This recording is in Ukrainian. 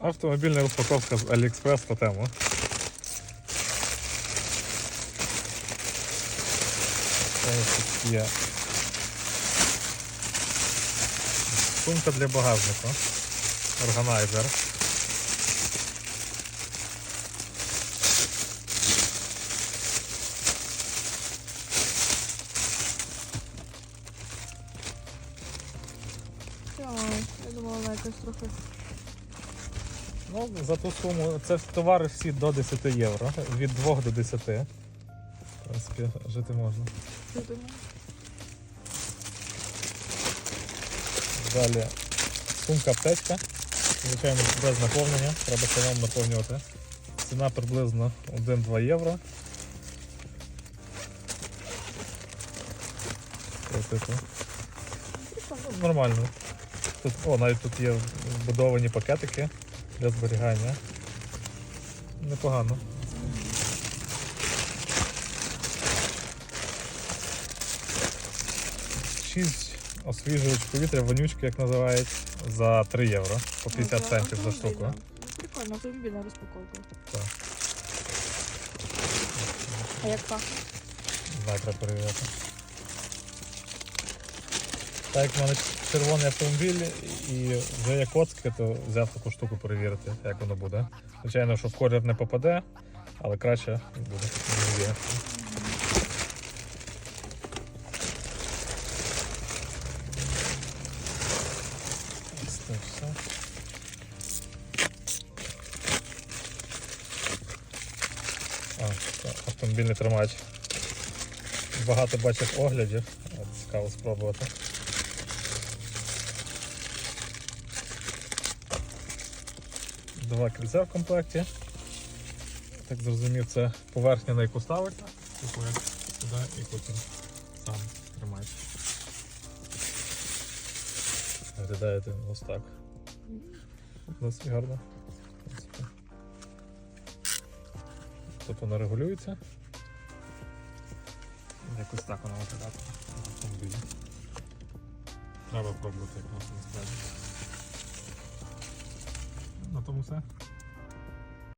Автомобільна розпаковка з AliExpress по тему. Тут сумка для багажника. Органайзер. Я думала, вона якось трохи. Ну, за ту суму, це товари всі до 10 євро, від 2 до 10. В принципі, жити можна. Далі сумка аптечка. Звичайно, без наповнення, треба самому наповнювати. Ціна приблизно 1-2 євро. Ну, Нормально. Тут, о, навіть тут є вбудовані пакетики для зберігання. Непогано. Шість освіжувач повітря, вонючки, як називають, за 3 євро по 50 Ага, центів за штуку. Ну, прикольно, автомобільна розпаковка. Так. А як пахне? Не треба перевіряти. Так як в мене червоний автомобіль і вже є коцки, то взяв таку штуку перевірити, як воно буде. Звичайно, що в колір не попаде, але краще буде. А, автомобільний тримач. Багато бачив оглядів. Цікаво спробувати. Два кільця в комплекті. Так зрозумів, це поверхня, на яку ставиться. Типу як сюди і потім сам тримач. Виглядає він ось так. Досить гарно. Тут воно регулюється. Якось так воно виглядає. Треба пробувати як воно насправді. pausa.